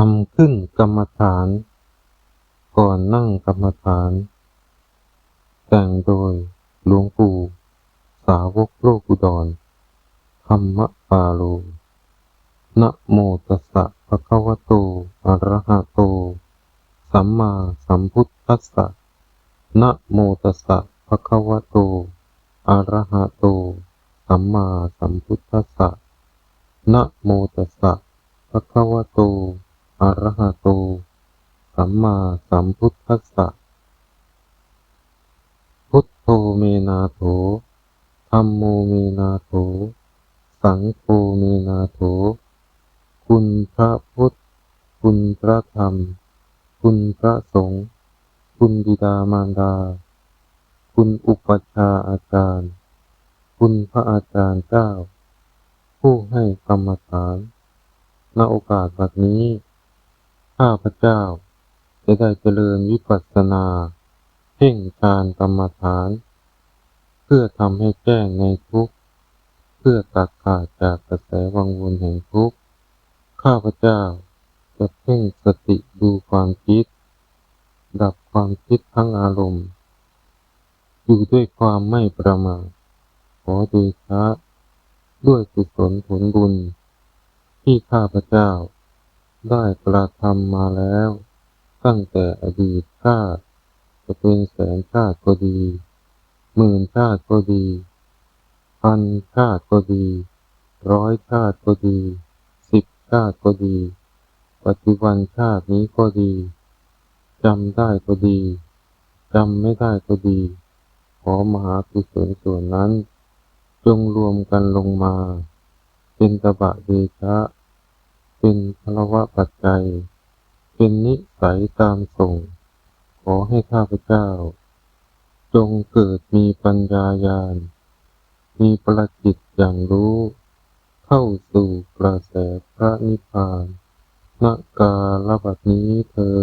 ทำขึ้นกรรมฐาน ก่อนนั่งกรรมฐาน แต่งโดยหลวงปู่สาวกโลกุดรธรรมปาโลนะโมตัสสะภะคะวะโตอะระหะโต สัมมาสัมพุทธัสสะนะโมตัสสะภะคะวะโตอะระหะโต สัมมาสัมพุทธัสสะนะโมตัสสะภะคะวะโต อะระหะโต สัมมาสัมพุทธัสสะ พุทโธเมนาโถธัมโมเมนาโถ สังโฆเมนาโถ คุณพระพุทธ คุณพระธรรม คุณพระสงฆ์ คุณบิดามารดา คุณอุปัชฌาย์อาจารย์ คุณพระอาจารย์เจ้า ผู้ให้กรรมฐานณโอกาสบัดนี้ ข้าพเจ้า จะได้เจริญวิปัสสนาเพ่งการกรรมฐาน เพื่อทำให้แจ้งในทุกข์ เพื่อตัดขาดจากกระแสวังวนแห่งทุกข์ ข้าพเจ้าจะเพ่งสติดูความคิด ดับความคิดทั้งอารมณ์ อยู่ด้วยความไม่ประมาทขอเดชะด้วยกุศลผลบุญ ที่ข้าพเจ้า ได้กระทำมาแล้ว ตั้งแต่อดีตชาติจะเป็นแสนชาติก็ดี หมื่นชาติก็ดี พันชาติก็ดี ร้อยชาติก็ดี สิบชาติก็ดี ปัจจุบันชาตินี้ก็ดีจำได้ก็ดีจำไม่ได้ก็ดี ขอมหากุศลส่วนนั้น จงรวมกันลงมา เป็นตบะเดชะ เป็นพลวะปัจจัย เป็นนิสัยตามส่ง ขอให้ข้าพเจ้า จงเกิดมีปัญญาญาณ มีประจิตอย่างรู้ เข้าสู่กระแสพระนิพพานณกาลบัดนี้เธอ